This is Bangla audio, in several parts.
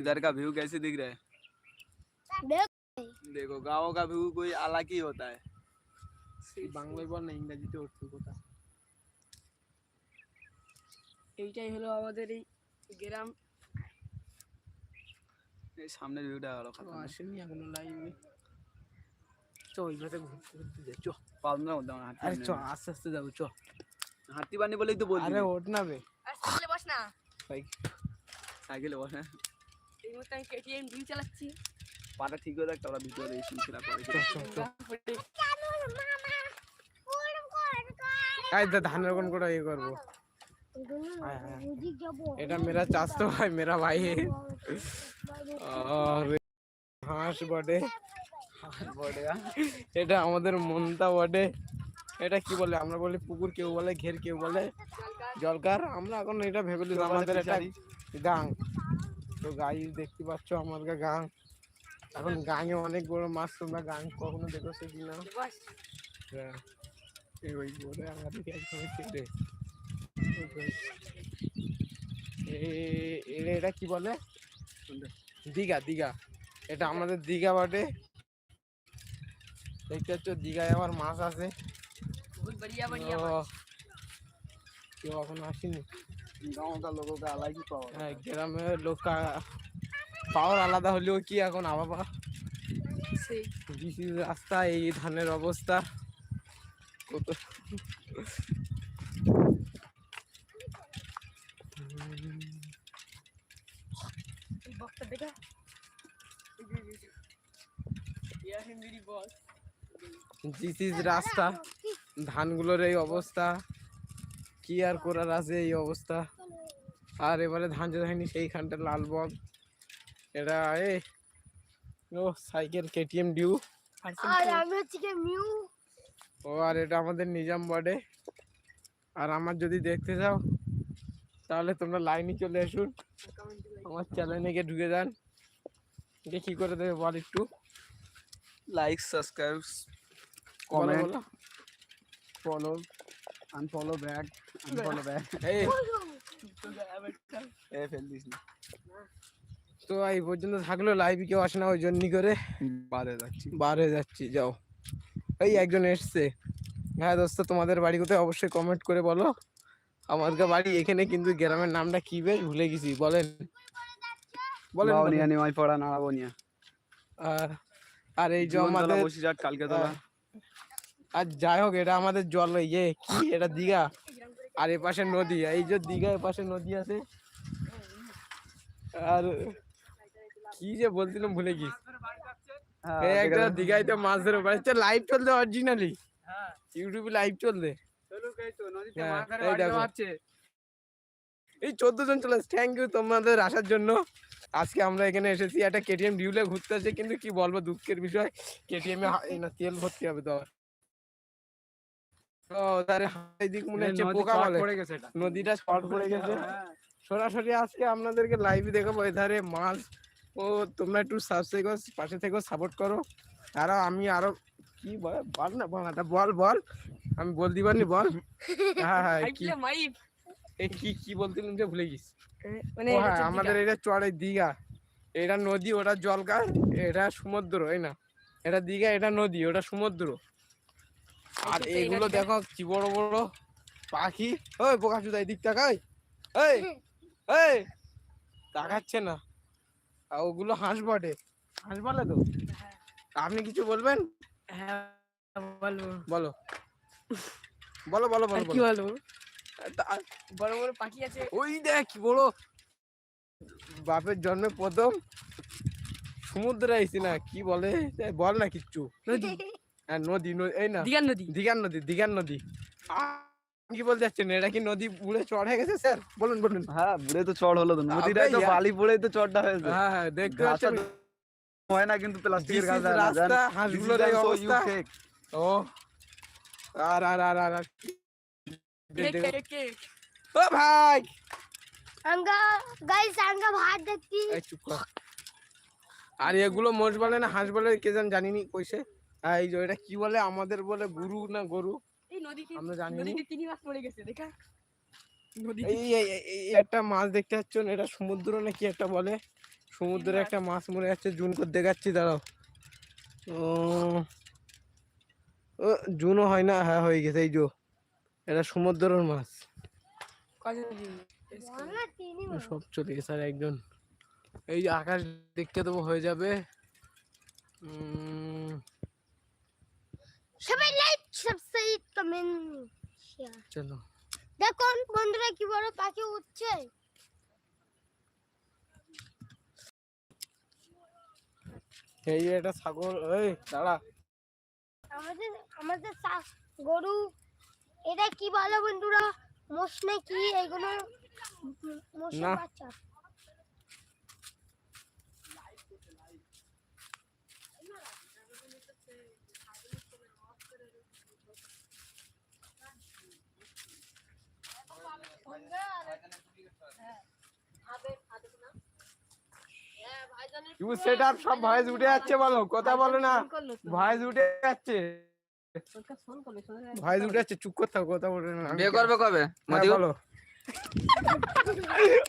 इधर का व्यू कैसे दिख रहा है देख देखो गाँव का व्यू कोई अलग ही होता है বাংলায় বল না ইংরেজিতে উঠছে কথা এইটাই হলো আমাদের এই গ্রাম এই সামনের ভিউটা ভালো ও খতরনাক। আসেনি এখনো লাইভে চ ওইভাবে ঘুরতে ঘুরতে যাই চ পাবনার মধ্যে আমার হাতি আরে বানি চ আস্তে আস্তে যাবো চ হাতি বানি বলেই তো বলছি আরে ওঠ না বে আর সাইকেলে বস না সাইকেলে বসে এই মুহূর্তে আমি কেটিএম ডিউ চালাচ্ছি। পাটা ঠিক করে রাখতে ওরা ভিতরে এই দা করে ইয়ে করব। হ্যাঁ, হ্যাঁ। এটা মেরা চাস্তো ভাই মেরা ভাই। হাঁস বটে। এটা আমাদের মনটা বটে। এটা কি বলে? আমরা বলি পুকুর কেউ বলে ঘের কেউ বলে জলকার। আমরা এখন এটা ভেবেলি কেউ আমাদের ফিশারি। গাং তো গাই দেখতে পাচ্ছ আমার গা গাং। এখন গাঙে অনেক বড় মাছ তোমরা গাং কখনো দেখেছ বস হ্যাঁ এই ওই বলে আমরা দেখে একদম কেটে এটা কি বলে? দীঘা দীঘা। এটা আমাদের দীঘা বটে। দেখতে পাচ্ছ দীঘায় আবার মাছ আছে। কেউ এখন আসেনি। গ্রামের লোক কা পাওয়ার আলাদা হলেও কি এখন আবাবা বিসি রাস্তা এই ধানের অবস্থা কত জিসিস রাস্তা ধানগুলোর এই অবস্থা কি আর করার আছে এই অবস্থা? আর এবারে ধান যে দেখেনি সেইখানটা লাল বগ এটা এ ও সাইকেল কেটিএম ডিউ। আর আমি হচ্ছে মিউ। ও আর এটা আমাদের নিজাম বডে আর আমার যদি দেখতে চাও তাহলে তোমরা লাইনে চলে আসুন। আমার চ্যানেলে গিয়ে ঢুকে যান। এটা কী করে দেবে বল একটু? Like subscribe comment follow unfollow back unfollow back এই ফেল দিস তো এই পর্যন্ত থাকল লাইভে কেউ আসে না ওই জন্যই করে। বারে যাচ্ছি। বারে যাচ্ছি যাও। এই একজন এসছে। হ্যাঁ দোস্ত তোমাদের বাড়ি কোথায় অবশ্যই কমেন্ট করে বলো। আমার বাড়ি এখানে কিন্তু গ্রামের নামটা কি বেশ ভুলে গেছি বলেন। বলেন বাউনিয়া নিমাই পড়া নাড়াবনিয়া। আর এই যে আমাদের কালকে তোলা আর যাই হোক এটা আমাদের জল ইয়ে কি এটা দীঘা? আর এ পাশে নদী এই যে দীঘা এ পাশে নদী আছে। আর কি যে বলছিলাম ভুলে গেছি। হ্যাঁ, এই একটা দীঘায় তো মাছ ধরে লাইভ চলছে অরিজিনালি ইউটিউবে লাইভ চলছে? হ্যাঁ, এই দেখো। এই চোদ্দ জন চলে থ্যাংক ইউ তোমাদের আসার জন্য। আজকে আমরা এখানে এসেছি একটা কেটিএম ডিউলে ঘুরতে কিন্তু কি বলব দুঃখের বিষয় কেটিএম এ তেল ভর্তি হবে তো তো তার দিক মনে হচ্ছে পোকা বলে। নদীটা শর্ট পড়ে গেছে। সরাসরি আজকে আপনাদেরকে লাইভে দেখাবো এধারে মাছ। ও তোমরা একটু সাবস্ক্রাইব পাশে থেকে সাপোর্ট করো। আরও আমি আরও কি বল? বল না বল বল আমি বলতে পারিনি বল। হ্যাঁ হ্যাঁ কি এই কি কি বলছিলাম যে ভুলে গেছি। মানে হ্যাঁ আমাদের এটা চড়ে দীঘা। এটা নদী ওটা জলকার এটা সমুদ্র এই না। এটা দীঘা এটা নদী ওটা সমুদ্র। আর এগুলো দেখো কি বড় বড় পাখি। ওই বোকা চুদা এদিক তাকাই এই এই তাকাচ্ছে না। আর ওগুলো হাঁস বটে। হাঁস বলে তো? আপনি কিছু বলবেন? হ্যাঁ বলো। বলো বলো আর বলো কি বলো। বলব? বড় বড় পাখি আছে। ওই দেখ বড়। বাপের জন্মে প্রথম সমুদ্রে আইছি না কি বলে? বল না কিচ্ছু। হ্যাঁ নদী নদী এই না দিঘার নদী। দিঘার নদী দিঘার নদী। কি বলতে যাচ্ছেন এটা কি নদী বুড়ে চড়ে গেছে স্যার? বলুন বলুন। হ্যাঁ বুড়ে তো চড় হলো তো। নদীটাই তো বালি পড়েই তো চড়টা হয়েছে। হ্যাঁ হ্যাঁ দেখতে পাচ্ছেন? হয় না কিন্তু প্লাস্টিকের গাছ হয়? রাস্তা হাঁসগুলোর এই অবস্থা। ও আর আর আর আর ও ভাই! আঙ্গা গাইস আঙ্গা ভাত চুপ কর। আর এগুলো মোষ বলে না হাঁস বলে কে জান জানিনি কইছে। এই যে এটা কি বলে? আমাদের বলে গুরু না গরু? এই নদীতে আমরা জানি। নদীতে তিন মাস পড়ে গেছে দেখা। এই এই- একটা মাছ দেখতে পাচ্ছেন এটা সমুদ্র না কি একটা বলে? সমুদ্রে একটা মাছ। মরে যাচ্ছে। জুন করে দেখাচ্ছি দাঁড়াও। ও ও জুনও হয় না? হ্যাঁ হয়ে গেছে এই যো। এটা সমুদ্রের মাছ। সব চলে গেছে আর একজন। এই যে আকাশ দেখতে দেবো হয়ে যাবে। উম, সবাই লাইক সাবস্ক্রাইব কমেন্ট শেয়ার চলো। দেখুন বন্ধুরা কি বড় পাখি উঠছে। এই যে একটা ছাগল এই দাঁড়া। আমাদের আমাদের গরু এটা কি বলে বন্ধুরা? মোষ না কি? এগুলো মোষের বাচ্চা। ইউ সেট আপ সব ভয়েস উঠে যাচ্ছে বলো কথা বলো না। ভয়েস উঠে যাচ্ছে। ভয়েস উঠে যাচ্ছে চুপ করতে কথা বলে না। বিয়ে করবে কবে? হ্যাঁ, বলো।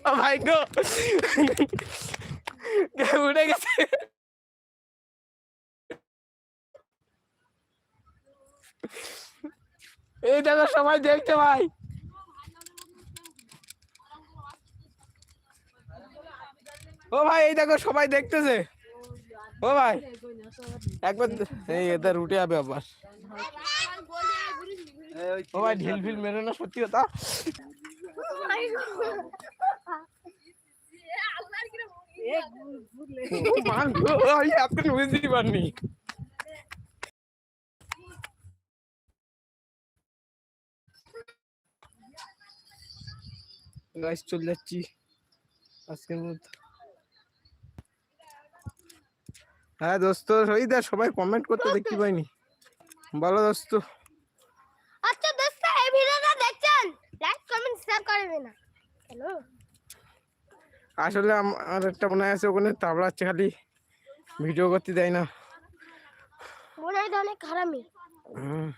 ও ভাই গো। কে উঠে গেছে। এই দেখো সবাই দেখছে ভাই। ও ভাই, এই দেখো সবাই দেখতেছে। ও ভাই, একবার এই এদের উঠে যাবে আবার। ও ভাই, ঢিল ফিল মেরে না, সত্যি কথা? আপনি বুঝতেই পারনি। গাইস চলে যাচ্ছি। আজকের মধ্যে হ্যাঁ দোস্ত ওই দেখ সবাই কমেন্ট করতে দেখতে পাইনি। বলো দোস্ত। আচ্ছা দোস্ত এই ভিডিওটা দেখছেন? লাইক কমেন্ট শেয়ার করবে না। কেন আসলে আমার একটা মনে আছে ওখানে তাবলা খালি ভিডিও করতে দেয় না। মনে হয় অনেক খারাপই। হুম।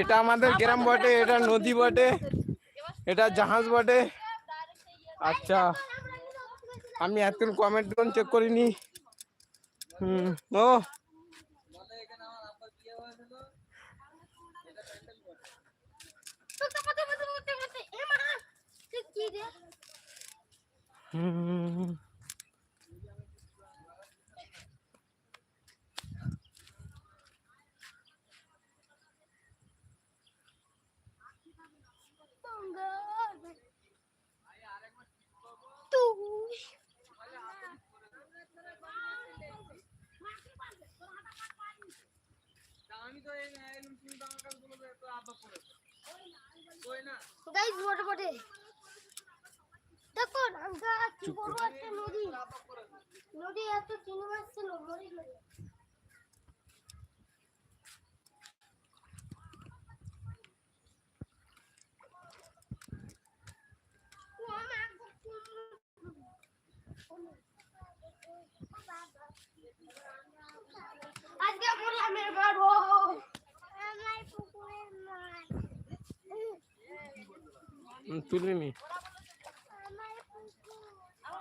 এটা আমাদের গ্রাম বটে, এটা নদী বটে, এটা জাহাজ বটে। আচ্ছা আমি এতক্ষণ কমেন্ট চেক করিনি। হুম, ও। হুম। গাইস বড় বটে দেখুন আমরা কি বড় একটা নদী। নদী এত চিনি মাছ ছিল গেল আজকে আমরা আমি মারবো আমার পুকুরের মাছ হুম, তুলিনি। আমার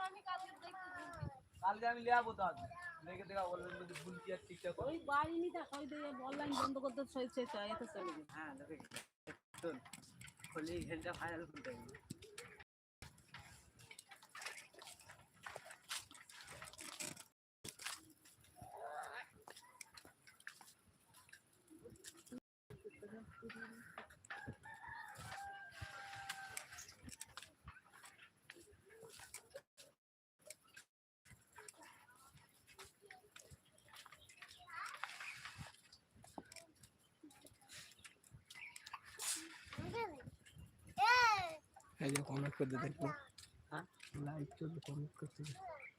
কালকে আমি লিয়াবো তো আজ দেখে দেখা বলবেন যদি ভুল কি আর ঠিকঠাক। ওই সই দিয়ে অনলাইন বন্ধ করতে সই সই চাই এত চলে হ্যাঁ দেখে শোন খলি ঘেলটা ফাইনাল করতে হবে এই এই যে কমেন্ট করতে দেখব হ্যাঁ